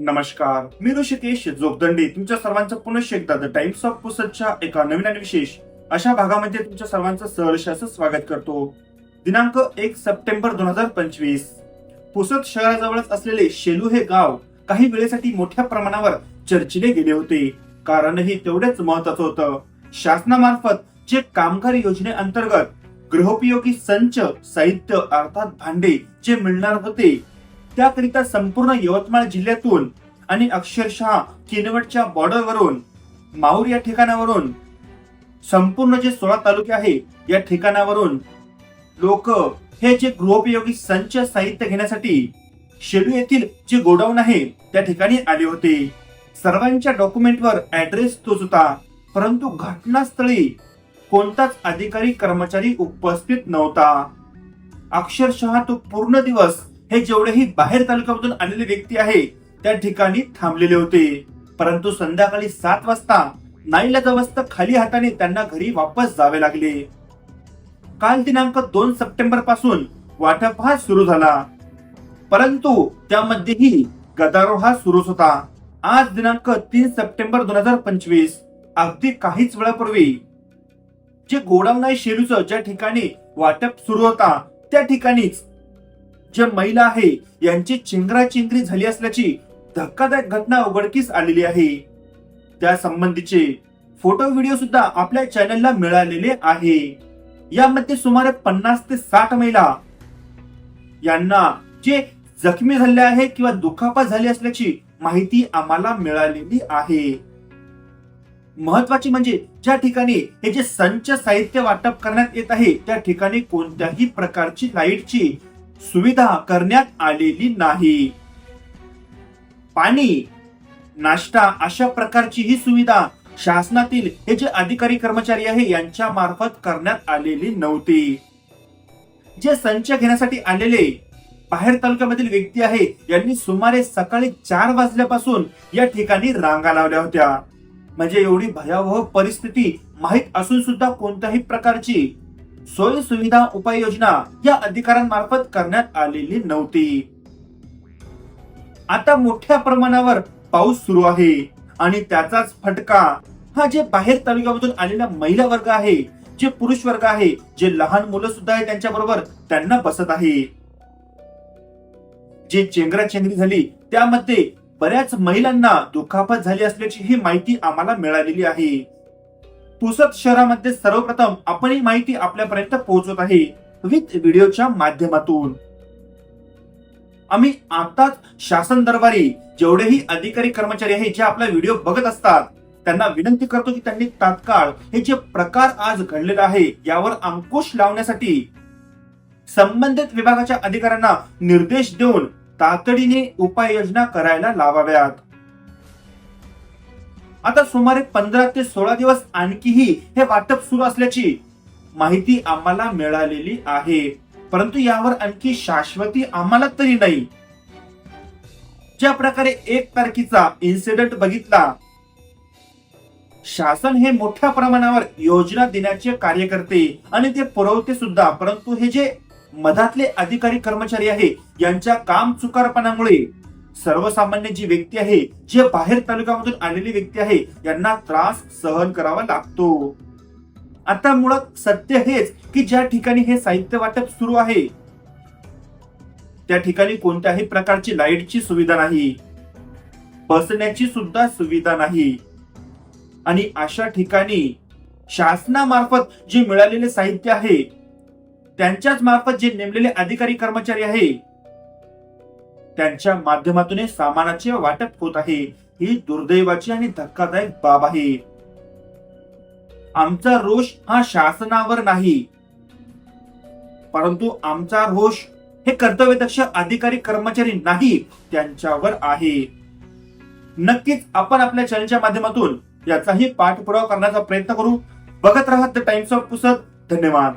नमस्कार. मी ऋषिकेश जोगदंडे. तुमच्या सर्वांचं पुनश्च एकदा द टाइम्स ऑफ पुसदच्या एका नवीन आणि विशेष अशा भागामध्ये तुमच्या सर्वांचं सहर्ष असं स्वागत करतो. दिनांक एक सप्टेंबर दोन हजार पंचवीस. पुसद शहराजवळच असलेले शेलू हे गाव काही वेळेसाठी मोठ्या प्रमाणावर चर्चेने गेले होते. कारणही तेवढेच महत्वाचं होतं. शासनामार्फत जे कामगार योजनेअंतर्गत गृहोपयोगी संच साहित्य अर्थात भांडे जे मिळणार होते त्याकरिता संपूर्ण यवतमाळ जिल्ह्यातून आणि अक्षरशः किनवटच्या बॉर्डरवरून माहूर या ठिकाणावरून संपूर्ण जे सोळा तालुके आहे या ठिकाणावरून लोक हे जे गृहोपयोगी संच साहित्य घेण्यासाठी शेलू येथील जे गोडाऊन आहे त्या ठिकाणी आले होते. सर्वांच्या डॉक्युमेंटवर ऍड्रेस तोच होता परंतु घटनास्थळी कोणताच अधिकारी कर्मचारी उपस्थित नव्हता. अक्षरशः तो पूर्ण दिवस हे जेवढेही बाहेर तालुक्यामधून आलेले व्यक्ती आहे त्या ठिकाणी थांबलेले होते. परंतु संध्याकाळी सात वाजता नाईलाजावस्था खाली हाताने त्यांना घरी वापस जावे लागले. काल दिनांक दोन सप्टेंबरपासून वाटप हा सुरू झाला. परंतु त्यामध्येही गदारोळ हा सुरूच होता. आज दिनांक तीन सप्टेंबर दोन हजार पंचवीस अगदी काहीच वेळापूर्वी जे गोडाऊन आहे शेलूचं ज्या ठिकाणी वाटप सुरू होता त्या ठिकाणीच ज्या महिला आहे यांची चिंगराचिंगरी झाली असल्याची धक्कादायक घटना उघडकीस आलेली आहे. त्या संबंधीचे फोटो व्हिडिओ सुद्धा आपल्या चॅनलला मिळालेले आहे. यामध्ये सुमारे पन्नास ते साठ महिला यांना जे जखमी झाले आहे किंवा दुखापत झाली असल्याची माहिती आम्हाला मिळालेली आहे. महत्वाची म्हणजे ज्या ठिकाणी हे जे संच साहित्य वाटप करण्यात येत आहे त्या ठिकाणी कोणत्याही प्रकारची लाईटची सुविधा करण्यात आलेली नाही. पाणी नाश्ता अशा प्रकारची ही सुविधा शासनातील हे जे अधिकारी कर्मचारी आहे यांच्या मार्फत करण्यात आलेली नव्हती. जे संच घेण्यासाठी आलेले बाहेर तालुक्यामधील व्यक्ती आहे यांनी सुमारे सकाळी चार वाजल्यापासून या ठिकाणी रांगा लावल्या होत्या. म्हणजे एवढी भयावह परिस्थिती माहीत असून सुद्धा कोणत्याही प्रकारची सोयी सुविधा उपाययोजना या अधिकाऱ्यांमार्फत करण्यात आलेली नव्हती. आता मोठ्या प्रमाणावर पाऊस सुरू आहे आणि त्याचाच फटका हा जे बाहेर तालुक्यामधून आलेला महिला वर्ग आहे जे पुरुष वर्ग आहे जे लहान मुलं सुद्धा आहे त्यांच्या बरोबर त्यांना बसत आहे. जे चेंगरा चेंगरी झाली त्यामध्ये बऱ्याच महिलांना दुखापत झाली असल्याची ही माहिती आम्हाला मिळालेली आहे. पुसद शहरामध्ये सर्वप्रथम आपण ही माहिती आपल्यापर्यंत पोहोचवत आहे विथ व्हिडिओच्या माध्यमातून. आम्ही आताच शासन दरबारी जेवढेही अधिकारी कर्मचारी आहे जे आपला व्हिडिओ बघत असतात त्यांना विनंती करतो की त्यांनी तात्काळ हे जे प्रकार आज घडलेला आहे यावर अंकुश लावण्यासाठी संबंधित विभागाच्या अधिकाऱ्यांना निर्देश देऊन तातडीने उपाययोजना करायला लावाव्यात. आता सुमारे पंधरा ते सोळा दिवस आणखीही हे वाटप सुरू असल्याची माहिती आम्हाला मिळालेली आहे. परंतु यावर आणखी शाश्वती आम्हाला तरी नाही. ज्या प्रकारे एक तारखेचा इन्सिडेंट बघितला शासन हे मोठ्या प्रमाणावर योजना देण्याचे कार्य करते आणि ते पुरवते सुद्धा परंतु हे जे मधातले अधिकारी कर्मचारी आहे यांच्या काम चुकारपणामुळे सर्वसामान्य जी व्यक्ती आहे जे बाहेर तालुक्यामधून आलेली व्यक्ती आहे यांना त्रास सहन करावा लागतो. आता मुळात सत्य हेच की ज्या ठिकाणी हे साहित्य वाटप सुरू आहे त्या ठिकाणी कोणत्याही प्रकारची लाईटची सुविधा नाही बसण्याची सुद्धा सुविधा नाही. आणि अशा ठिकाणी शासनामार्फत जे मिळालेले साहित्य आहे त्यांच्याच मार्फत जे नेमलेले अधिकारी कर्मचारी आहे त्यांच्या माध्यमातून सामानाचे वाटप होत आहे. ही दुर्दैवाची आणि धक्कादायक बाब आहे. आमचा रोष हा शासनावर नाही. परंतु आमचा रोष हे कर्तव्यदक्ष अधिकारी कर्मचारी नाही त्यांच्यावर आहे. नक्कीच आपण आपल्या चॅनलच्या माध्यमातून याचाही पाठपुरावा करण्याचा प्रयत्न करू. बघत राहत द टाइम्स ऑफ पुसद. धन्यवाद.